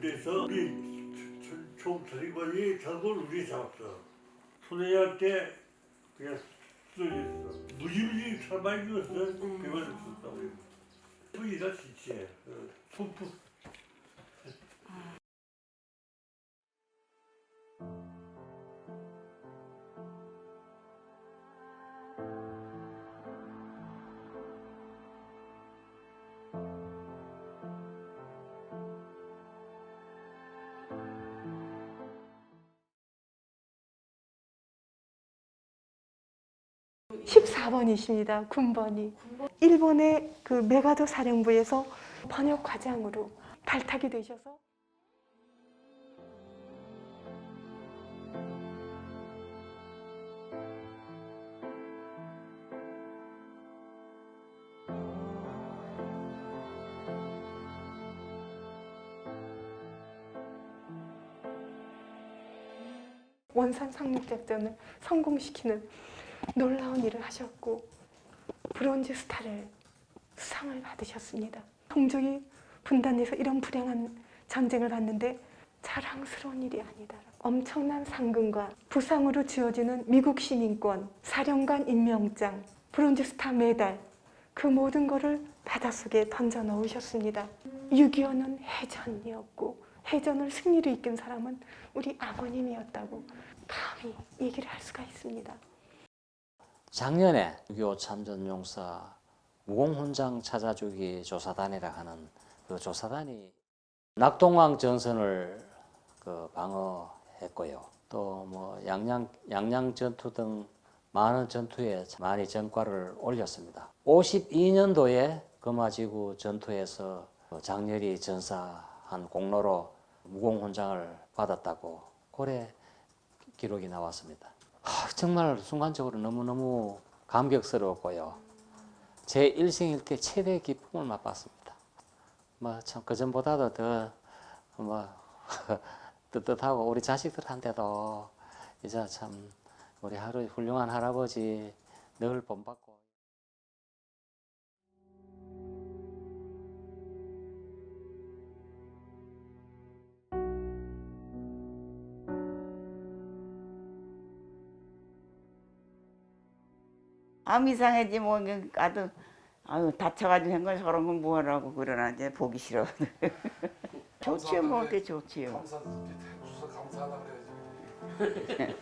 그래서 우리 총사령관이 자꾸 우리 잡았어. 손해한테 그냥 쏘졌어. 무지무지 사발이었어. 음. 그만 없었다고. 뿌리가 지체. 손품. 14번이십니다. 군번이. 일본의 그 메가도 사령부에서 번역 과장으로 발탁이 되셔서 원산 상륙작전을 성공시키는 놀라운 일을 하셨고 브론즈 스타를 수상을 받으셨습니다. 동족이 분단돼서 이런 불행한 전쟁을 봤는데 자랑스러운 일이 아니다. 엄청난 상금과 부상으로 지어지는 미국 시민권, 사령관 임명장, 브론즈 스타 메달 그 모든 것을 바닷속에 던져 넣으셨습니다. 6.25는 해전이었고 해전을 승리로 이끈 사람은 우리 아버님이었다고 감히 얘기를 할 수가 있습니다. 작년에 6.25 참전용사 무공훈장 찾아주기 조사단이라 하는 그 조사단이 낙동강 전선을 그 방어했고요. 또 뭐 양양 양양 전투 등 많은 전투에 많이 전과를 올렸습니다. 52년도에 금화지구 전투에서 그 장렬히 전사한 공로로 무공훈장을 받았다고 고래 기록이 나왔습니다. 아, 정말 순간적으로 너무너무 감격스러웠고요. 제 일생일 때 최대 기쁨을 맛봤습니다. 뭐 참 그전보다도 더뭐 뜨뜻하고 우리 자식들한테도 이제 참 우리 하루 훌륭한 할아버지 늘 본받고 암 이상해지 뭐 아주 아유 다쳐가지고 한 건 저런 건 뭐하라고 그러나 이제 보기 싫어. 좋지요 뭐 어때 좋지요. 감사 주셔서 감사하다 그래야지.